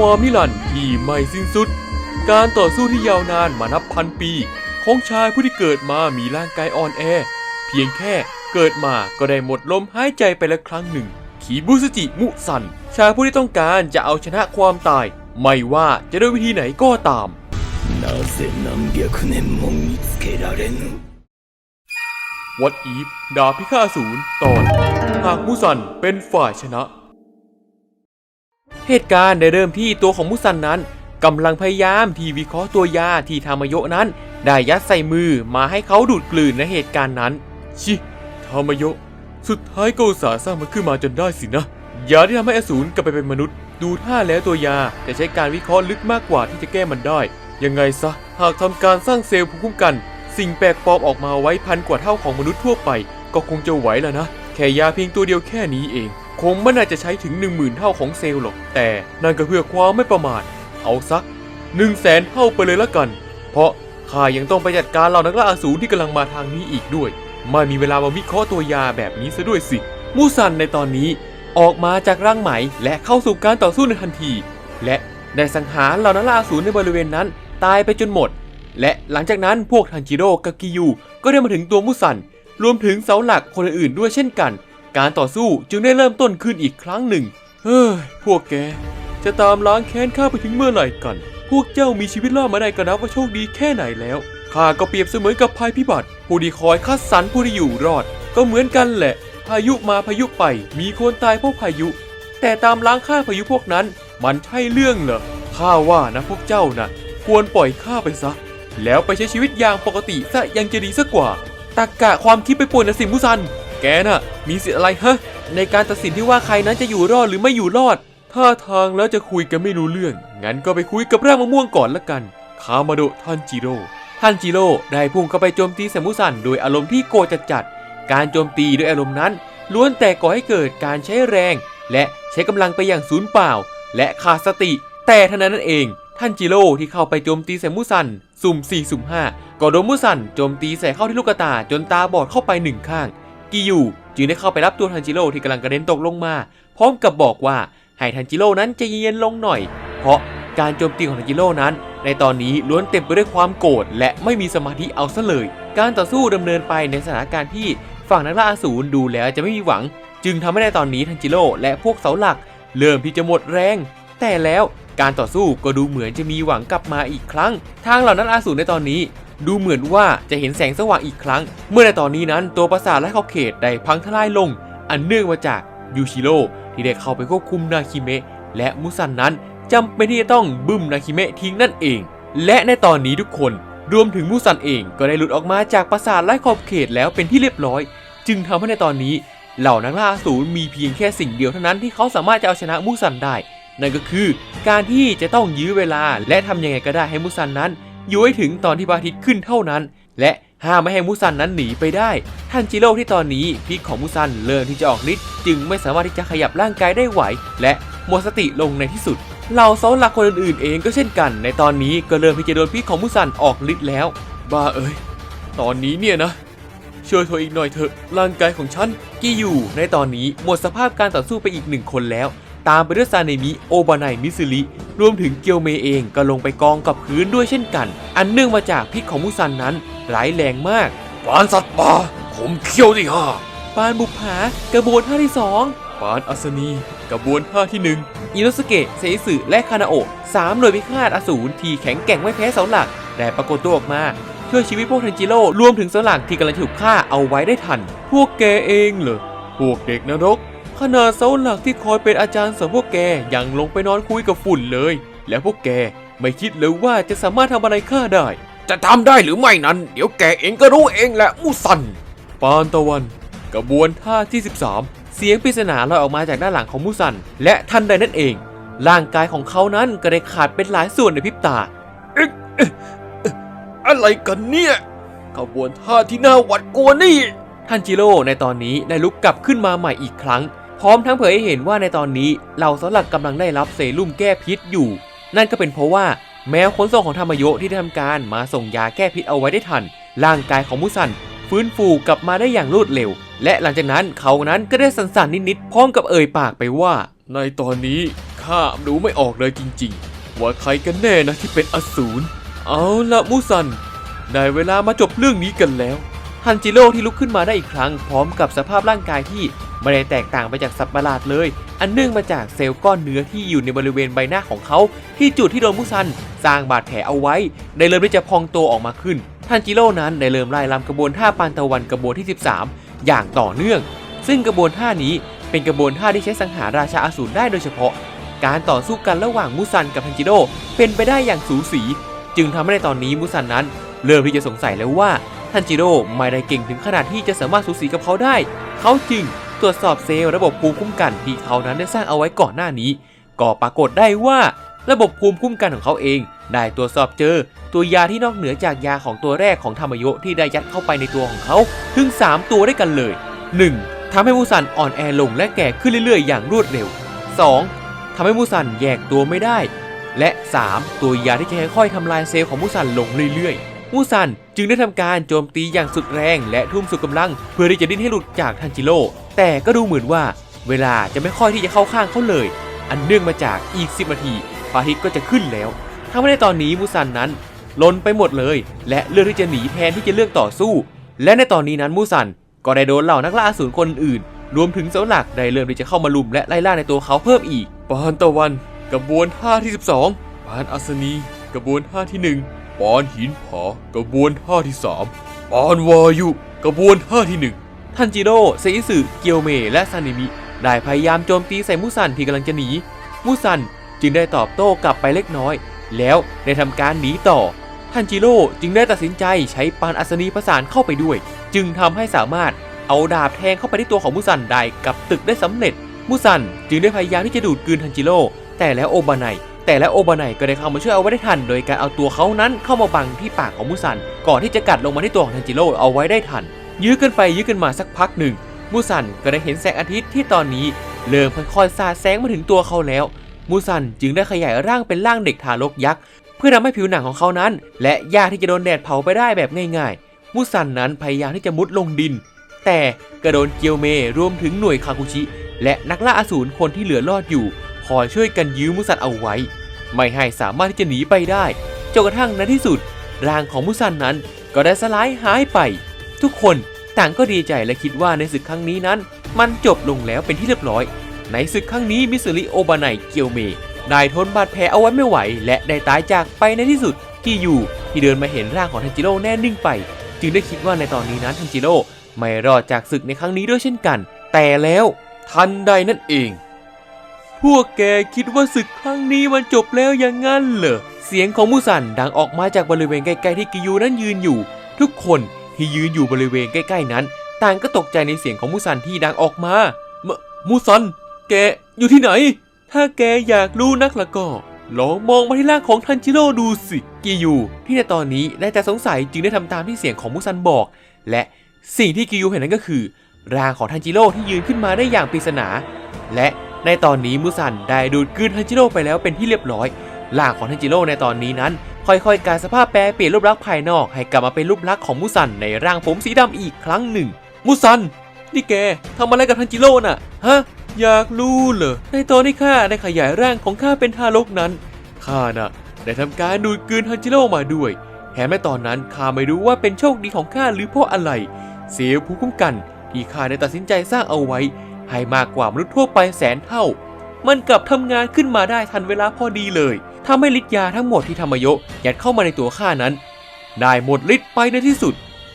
ความนิรันดร์ที่ไม่สิ้นสุด การต่อสู้ที่ยาวนานมานับพันปี ของชายผู้ที่เกิดมามีร่างกายอ่อนแอ เพียงแค่เกิดมาก็ได้หมดลมหายใจไปแล้วครั้งหนึ่ง ขีบุสจิมุสัน ชายผู้ที่ต้องการจะเอาชนะความตาย ไม่ว่าจะด้วยวิธีไหนก็ตาม なぜ何百年も見つけられぬ วัดอีฟดาบพิฆาตอสูรตอน หากมุสันเป็นฝ่ายชนะ เหตุการณ์ได้เริ่มที่ตัวของมุสันนั้นกำลังพยายามที่วิเคราะห์ตัวยาที่ทามโยะนั้น ได้ยัดใส่มือมาให้เขาดูดกลืนในเหตุการณ์นั้น ชิทามโยะ สุดท้ายก็อุตส่าห์สร้างมันขึ้นมาจนได้สินะยาที่ทำให้อสูรกลับไปเป็นมนุษย์ ดูท่าแล้วตัวยาจะใช้การวิเคราะห์ลึกมากกว่าที่จะแก้มันได้ ยังไงซะ หากทำการสร้างเซลล์ภูมิคุ้มกัน สิ่งแปลกปลอมออกมาไว้พันกว่าเท่าของมนุษย์ทั่วไป ก็คงจะไหวแล้วนะ แค่ยาเพียงตัวเดียวแค่นี้เอง คงไม่น่าจะใช้ถึง 1 0,000 เท่าของเซลล์หรอก แต่นั่นก็เพื่อความไม่ประมาท เอาสัก1 0 0 0 0แสนเท่าไปเลยละกัน เพราะข้ายังต้องไปจัดการเหล่านักล่าอสูรที่กำลังมาทางนี้อีกด้วย ไม่มีเวลามาวิเคราะห์ตัวยาแบบนี้ซะด้วยสิ มูซันในตอนนี้ออกมาจากร่างไหมและเข้าสู่การต่อสู้ในทันที และได้สังหารเหล่านักล่าอสูรในบริเวณนั้นตายไปจนหมด และหลังจากนั้นพวกทันจิโร่กับกิยู ก็ได้มาถึงตัวมูซัน รวมถึงเสาหลักคนอื่นๆด้วยเช่นกัน การต่อสู้จึงได้เริ่มต้นขึ้นอีกครั้งหนึ่ง เฮ้ย พวกแก จะตามล้างแค้นข้าไปถึงเมื่อไหร่กัน พวกเจ้ามีชีวิตรอดมาได้ก็นับว่าโชคดีแค่ไหนแล้ว ข้าก็เปรียบเสมือนกับภัยพิบัติ ผู้ที่คอยคัดสรรผู้ที่อยู่รอด ก็เหมือนกันแหละ พายุมาพายุไป มีคนตายเพราะพายุ แต่ตามล้างฆ่าพายุพวกนั้น มันใช่เรื่องเหรอ ข้าว่านะพวกเจ้านะควรปล่อยข้าไปซะ แล้วไปใช้ชีวิตอย่างปกติซะยังจะดีสักกว่า ตักกะความคิดไปป่วนนะสิมุซัน แกน่ะ มีสิทธิ์อะไรฮะ ในการตัดสินที่ว่าใครนั้นจะอยู่รอดหรือไม่อยู่รอด ท่าทางแล้วจะคุยกันไม่รู้เรื่อง งั้นก็ไปคุยกับร่างมะม่วงก่อนละกัน คามาโดะทันจิโร่ ทันจิโร่ได้พุ่งเข้าไปโจมตีแซมุซันโดยอารมณ์ที่โกรธจัดๆ การโจมตีด้วยอารมณ์นั้น ล้วนแต่ก่อให้เกิดการใช้แรง และใช้กำลังไปอย่างสูญเปล่า และขาดสติ แต่เท่านั้นนั่นเองทันจิโร่ที่เข้าไปโจมตีใส่มุซันสุ่ม4สุ่ม5ก็โดนมุซันโจมตีใส่เข้าที่ลูกตาจนตาบอดเข้าไปหนึ่งข้าง กิยูจึงได้เข้าไปรับตัวทันจิโร่ที่กำลังกระเด็นตกลงมา พร้อมกับบอกว่าให้ทันจิโร่นั้นใจเย็นลงหน่อย เพราะการโจมตีของทันจิโร่นั้น ในตอนนี้ล้วนเต็มไปด้วยความโกรธและไม่มีสมาธิเอาซะเลย การต่อสู้ดำเนินไปในสถานการณ์ที่ฝั่งนักล่าอสูรดูแล้วจะไม่มีหวัง จึงทำให้ในตอนนี้ทันจิโร่และพวกเสาหลัก เริ่มที่จะหมดแรง แต่แล้วการต่อสู้ก็ดูเหมือนจะมีหวังกลับมาอีกครั้ง ทางเหล่านั้นอาสูรในตอนนี้ ดูเหมือนว่าจะเห็นแสงสว่างอีกครั้ง เมื่อในตอนนี้นั้นตัวปราสาทและขอบเขตได้พังทลายลง อันเนื่องมาจากยูชิโร่ที่ได้เข้าไปควบคุมนาคิเมะและมุซันนั้นจำเป็นที่จะต้องบึ้มนาคิเมะทิ้งนั่นเอง และในตอนนี้ทุกคนรวมถึงมุซันเองก็ได้หลุดออกมาจากปราสาทและขอบเขตแล้วเป็นที่เรียบร้อย จึงทำให้ในตอนนี้ เหล่านักล่าสูรมีเพียงแค่สิ่งเดียวเท่านั้นที่เขาสามารถจะเอาชนะมุซันได้ นั่นก็คือการที่จะต้องยื้อเวลาและทำยังไงก็ได้ให้มุซันนั้น อยู่ให้ถึงตอนที่พระอาทิตย์ขึ้นเท่านั้น และห้ามไม่ให้มุซันนั้นหนีไปได้ทันจิโร่ที่ตอนนี้พิษของมุซันเริ่มที่จะออกฤทธิ์จึงไม่สามารถที่จะขยับร่างกายได้ไหว และหมดสติลงในที่สุดเหล่าเสาหลักคนอื่นๆเองก็เช่นกัน ในตอนนี้ก็เริ่มที่จะโดนพิษของมุซันออกฤทธิ์แล้ว บ้าเอ้ยตอนนี้เนี่ยนะช่วยเธออีกหน่อยเถอะร่างกายของฉันกี่อยู่ในตอนนี้หมดสภาพการต่อสู้ไปอีกหนึ่งคนแล้ว ตามไปด้วยซาเนมิโอบานายมิซึริรวมถึงเกียวเมเองก็ลงไปกองกับพื้นด้วยเช่นกัน อันเนื่องมาจากพิษของมุซันนั้นร้ายแรงมากปานสัตว์ป่าผมเขี้ยวที่ห้าปานบุปผากระบวนท่าที่สองปานอัศนีกระบวนท่าที่หนึ่งอิโนสเกะเซสึและคานาโอะสามหน่วยพิฆาตอสูรที่แข็งแกร่งไม่แพ้เสาหลักได้ปรากฏตัวออกมาช่วยชีวิตพวกเทนจิโร่รวมถึงเสาหลักที่กำลังถูกฆ่าเอาไว้ได้ทัน พวกแกเองเหรอพวกเด็กนรก ขนาดเสาหลักที่คอยเป็นอาจารย์สอนพวกแกยังลงไปนอนคุยกับฝุ่นเลย แล้วพวกแกไม่คิดเลยว่าจะสามารถทำอะไรข้าได้ จะทำได้หรือไม่นั้น เดี๋ยวแกเองก็รู้เองแหละมูซัน ปานตะวัน กระบวนท่าที่ 13 เสียงปริศนาลอยออกมาจากด้านหลังของมูซัน และทันใดนั่นเอง ร่างกายของเขานั้นก็ได้ขาดเป็นหลายส่วนในพริบตาอะไรกันเนี่ยขบวนท่าที่น่าหวาดกลัวนี่ทันจิโร่ในตอนนี้ได้ลุกกลับขึ้นมาใหม่อีกครั้ง พร้อมทั้งเผยให้เห็นว่าในตอนนี้เหล่าสลักกำลังได้รับเซรุ่มแก้พิษอยู่ นั่นก็เป็นเพราะว่าแมวขนส่งของธรรมโยที่ได้ทำการมาส่งยาแก้พิษเอาไว้ได้ทัน ร่างกายของมุสันฟื้นฟูกลับมาได้อย่างรวดเร็ว และหลังจากนั้นเขานั้นก็ได้สันสันนิดๆพร้อมกับเอ่ยปากไปว่า ในตอนนี้ข้าข้าดูไม่ออกเลยจริง ๆ ว่าใครกันแน่นะที่เป็นอสูรเอาละมูซัน ได้เวลามาจบเรื่องนี้กันแล้ว ฮันจิโร่ที่ลุกขึ้นมาได้อีกครั้ง พร้อมกับสภาพร่างกายที่ไม่ได้แตกต่างไปจากสัตว์ประหลาดเลย อันเนื่องมาจากเซลล์ก้อนเนื้อที่อยู่ในบริเวณใบหน้าของเขา ที่จุดที่โดนมุซันสร้างบาดแผลเอาไว้ ได้เริ่มที่จะพองโตออกมาขึ้นทันจิโร่นั้นได้เริ่มไล่ลำกระบวนท่าปานตะวันกระบวนที่ 13 อย่างต่อเนื่อง ซึ่งกระบวนท่านี้เป็นกระบวนท่าที่ใช้สังหารราชาอสูรได้โดยเฉพาะ การต่อสู้กันระหว่างมุซันกับทันจิโร่เป็นไปได้อย่างสูสี จึงทำให้ในตอนนี้มุซันนั้น เริ่มที่จะสงสัยแล้วว่า ทันจิโร่ไม่ได้เก่งถึงขนาดที่จะสามารถสูสีกับเขาได้ เขาจึงตรวจสอบเซลล์ระบบภูมิคุ้มกันที่เขานั้นได้สร้างเอาไว้ก่อนหน้านี้ ก็ปรากฏได้ว่าระบบภูมิคุ้มกันของเขาเอง ได้ตรวจสอบเจอ ตัวยาที่นอกเหนือจากยาของตัวแรกของธรรมโยที่ได้ยัดเข้าไปในตัวของเขาถึง 3 ตัวด้วยกันเลย 1. ทำให้มูซันอ่อนแอลงและแก่ขึ้นเรื่อยๆ อย่างรวดเร็ว 2. ทำให้มูซันแยกตัวไม่ได้ และ 3. ตัวยาที่จะค่อยๆทำลายเซลล์ของมูซันลงเรื่อยๆ มูซันจึงได้ทำการโจมตีอย่างสุดแรงและทุ่มสุดกำลัง เพื่อที่จะดิ้นให้หลุดจากทันจิโร่แต่ก็ดูเหมือนว่า เวลาจะไม่ค่อยที่จะเข้าข้างเขาเลย อันเนื่องมาจากอีก10นาทีพระอาทิตย์ก็จะขึ้นแล้วทำให้ในตอนนี้มูซันนั้นลนไปหมดเลย และเลือกที่จะหนีแทนที่จะเลือกต่อสู้ และในตอนนี้นั้นมูซันก็ได้โดนเหล่านักล่าอสูรคนอื่น รวมถึงเสาหลักได้เริ่มที่จะเข้ามาลุมและไล่ล่าในตัวเขาเพิ่มอีกปานตะวันกระบวนท่าที่ 12ปานอัศนีกระบวนท่าที่ 1 ปานหินผากระบวนท่าที่3ปานวายุกระบวนท่าที่1ทันจิโร่เซอิสึเกียวเมะและซานิมิ ได้พยายามโจมตีใส่มุซันที่กำลังจะหนี มุซันจึงได้ตอบโต้กลับไปเล็กน้อย แล้วได้ทำการหนีต่อ ทันจิโร่จึงได้ตัดสินใจใช้ปานอัศนีประสานเข้าไปด้วย จึงทำให้สามารถเอาดาบแทงเข้าไปที่ตัวของมุซันได้กับตึกได้สำเร็จ มุซันจึงได้พยายามที่จะดูดกลืนทันจิโร่แต่แล้วโอบาไน แต่แล้วโอบาไนก็ได้เข้ามาช่วยเอาไว้ได้ทัน โดยการเอาตัวเขานั้นเข้ามาบังที่ปากของมุซัน ก่อนที่จะกัดลงมาที่ตัวของทันจิโร่เอาไว้ได้ทัน ยื้อกันไปยื้อกันมาสักพักหนึ่งมูซันก็ได้เห็นแสงอาทิตย์ที่ตอนนี้เริ่มค่อยๆสาดแสงมาถึงตัวเขาแล้ว มูซันจึงได้ขยายร่างเป็นร่างเด็กทารกยักษ์เพื่อทำให้ผิวหนังของเขานั้น และยากที่จะโดนแดดเผาไปได้แบบง่ายๆ มูซันนั้นพยายามที่จะมุดลงดิน แต่กระโดนเกียวเมรวมถึงหน่วยคาคุชิ และนักล่าอสูรคนที่เหลือรอดอยู่ อยช่วยกันยื้อมูซันเอาไว้ ไม่ให้สามารถที่จะหนีไปได้จนกระทั่งในที่สุด ร่างของมูซันนั้นก็ได้สลายหายไป ทุกคนต่างก็ดีใจและคิดว่าในศึกครั้งนี้นั้น มันจบลงแล้วเป็นที่เรียบร้อย ในศึกครั้งนี้มิสริโอบาไนเกียวเมได้ทนบาดแผลเอาไว้ไม่ไหว และได้ตายจากไปในที่สุดที่อยู่ที่เดินมาเห็นร่างของทันจิโร่แน่นิ่งไป จึงได้คิดว่าในตอนนี้นั้นทันจิโร่ไม่รอดจากศึกในครั้งนี้ด้วยเช่นกัน แต่แล้วทันใดนั่นเอง พวกแกคิดว่าศึกครั้งนี้มันจบแล้วอย่างงั้นเหรอ เสียงของมูซันดังออกมาจากบริเวณใกล้ๆที่กิยูนั้นยืนอยู่ ทุกคนที่ยืนอยู่บริเวณใกล้ๆนั้น ต่างก็ตกใจในเสียงของมูซันที่ดังออกมา มมูซัน แกอยู่ที่ไหน ถ้าแกอยากรู้นักละก็ลองมองมาที่ร่างของทันจิโร่ดูสิกิยูที่ในตอนนี้ได้แต่สงสัยจึงได้ทำตามที่เสียงของมูซันบอก และสิ่งที่กิยูเห็นนั้นก็คือร่างของทันจิโร่ที่ยืนขึ้นมาได้อย่างปริศนา และ ในตอนนี้มูซันได้ดูดกลืนทันจิโร่ไปแล้วเป็นที่เรียบร้อยร่างของทันจิโร่ในตอนนี้นั้น ค่อยๆการสภาพแปรเปลี่ยนรูปลักษณ์ภายนอกให้กลับมาเป็นรูปลักษณ์ของมูซันในร่างผมสีดำอีกครั้งหนึ่งมูซันนี่แกทำอะไรกับทันจิโร่น่ะฮะอยากรู้เหรอในตอนที่ข้าได้ขยายร่างของข้าเป็นทารกนั้นข้าน่ะได้ทำการดูดกลืนทันจิโร่มาด้วยแถมในตอนนั้นข้าไม่รู้ว่าเป็นโชคดีของข้าหรือเพราะอะไร เสียภูมิคุ้มกันที่ข้าได้ตัดสินใจสร้างเอาไว้ ให้มากกว่ามนุษย์ทั่วไปแสนเท่า มันกลับทำงานขึ้นมาได้ทันเวลาพอดีเลยทำให้ฤทธิ์ยาทั้งหมดที่ธรรมโยะยัดเข้ามาในตัวข้านั้น ได้หมดฤทธิ์ไปในที่สุด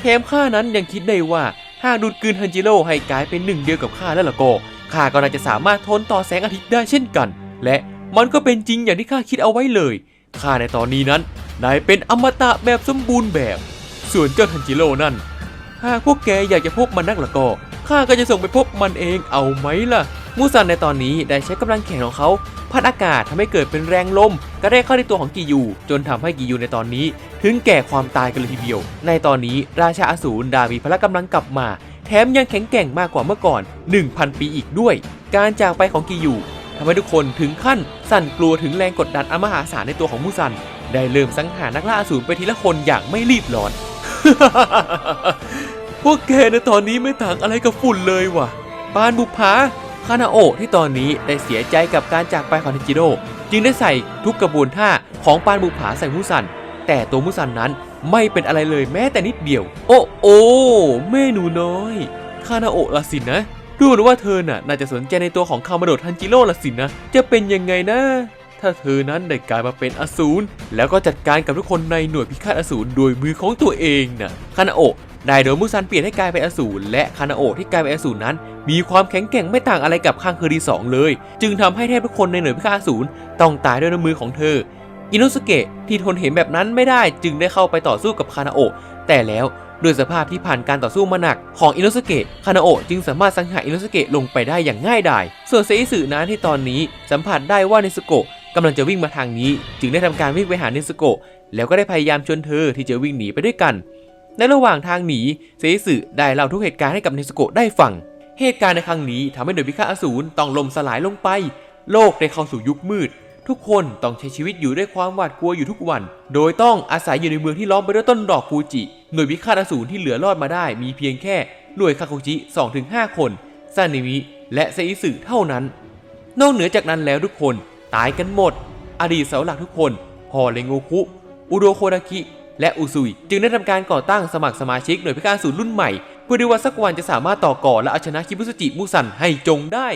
แถมข้านั้นยังคิดได้ว่าหากดูดกืนฮันจิโร่ให้กลายเป็นหนึ่งเดียวกับข้าแล้วล่ะก็ข้าก็น่าจะสามารถทนต่อแสงอาทิตย์ได้เช่นกัน และมันก็เป็นจริงอย่างที่ข้าคิดเอาไว้เลยข้าในตอนนี้นั้นได้เป็นอมตะแบบสมบูรณ์แบบ ส่วนเจ้าทันจิโร่นั่น หากพวกแกอยากจะพบมันนักละก็ ข้าก็จะส่งไปพบมันเองเอาไหมล่ะ มูซันในตอนนี้ได้ใช้กำลังแขนของเขาพัดอากาศทำให้เกิดเป็นแรงลมกระได้เข้าในตัวของกิยู จนทำให้กิยูในตอนนี้ ถึงแก่ความตายกันเลยทีเดียว ในตอนนี้ราชาอสูรดามีพละกำลังกลับมา แถมยังแข็งแกร่งมากกว่าเมื่อก่อน 1,000 ปีอีกด้วย การจากไปของกิยูทำให้ทุกคนถึงขั้นสั่นกลัวถึงแรงกดดันอมหาศาลในตัวของมูซัน ได้เริ่มสังหารนักล่าอสูรไปทีละคนอย่างไม่รีบร้อน พวกแกในตอนนี้ไม่ต่างอะไรกับฝุ่นเลยว่ะ ปานบุพภาคานาโอะที่ตอนนี้ได้เสียใจกับการจากไปของเทนจิโร่จึงได้ใส่ทุกกระบวนท่าของปานบุผาใส่มุสัน แต่ตัวมุสันนั้นไม่เป็นอะไรเลยแม้แต่นิดเดียว โอ้โอ้แม่หนูน้อยคานาโอะละสินนะดูเหมือนว่าเธอน่ะน่าจะสนใจในตัวของคามาโดทันจิโร่ละสินนะ จะเป็นยังไงนะ ถ้าเธอนั้นได้กลายมาเป็นอสูรแล้วก็จัดการกับทุกคนในหน่วยพิฆาตอสูรโดยมือของตัวเองน่ะคานาโอะได้โดนมุซันเปลี่ยนให้กลายเป็นอสูรและคานาโอะที่กลายเป็นอสูรนั้น มีความแข็งแกร่งไม่ต่างอะไรกับคังเคอรีสองเลย จึงทำให้แทบทุกคนในหน่วยพิฆาตอสูรต้องตายด้วยน้ำมือของเธอ อินุสเกะที่ทนเห็นแบบนั้นไม่ได้จึงได้เข้าไปต่อสู้กับคานาโอะแต่แล้วด้วยสภาพที่ผ่านการต่อสู้มาหนักของอินุสเกะ คานาโอะจึงสามารถสังหารอินุสเกะลงไปได้อย่างง่ายดาย ส่วนเซอิสึนั้นที่ตอนนี้สัมผัสได้ว่าเนสโกะ กำลังจะวิ่งมาทางนี้ จึงได้ทำการวิ่งไปหาเนสโกะแล้วก็ได้พยายามชวนเธอที่จะวิ่งหนีไปด้วยกัน ในระหว่างทางหนีเซอิสึได้เล่าทุกเหตุการณ์ให้กับเนสโกะได้ฟัง เหตุการณ์ในครั้งนี้ทำให้หน่วยพิฆาตอสูรต้องล่มสลายลงไป โลกได้เข้าสู่ยุคมืด ทุกคนต้องใช้ชีวิตอยู่ด้วยความหวาดกลัวอยู่ทุกวัน โดยต้องอาศัยอยู่ในเมืองที่ล้อมไปด้วยต้นดอกฟูจิ หน่วยพิฆาตอสูรที่เหลือรอดมาได้ มีเพียงแค่หน่วยคาคุจิ 2-5 คนซานิมิและเซอิสึเท่านั้น นอกเหนือจากนั้นแล้วทุกคน ตายกันหมด อดีตเสาหลักทุกคนฮอเลงูคุ อุโดโคดากิและอุซุย จึงได้ทำการก่อตั้งสมัครสมาชิกหน่วยพิฆาตสูรรุ่นใหม่เพื่อดีว่าสักวันจะสามารถต่อกรและเอาชนะคิบุสจิมุสันให้จงได้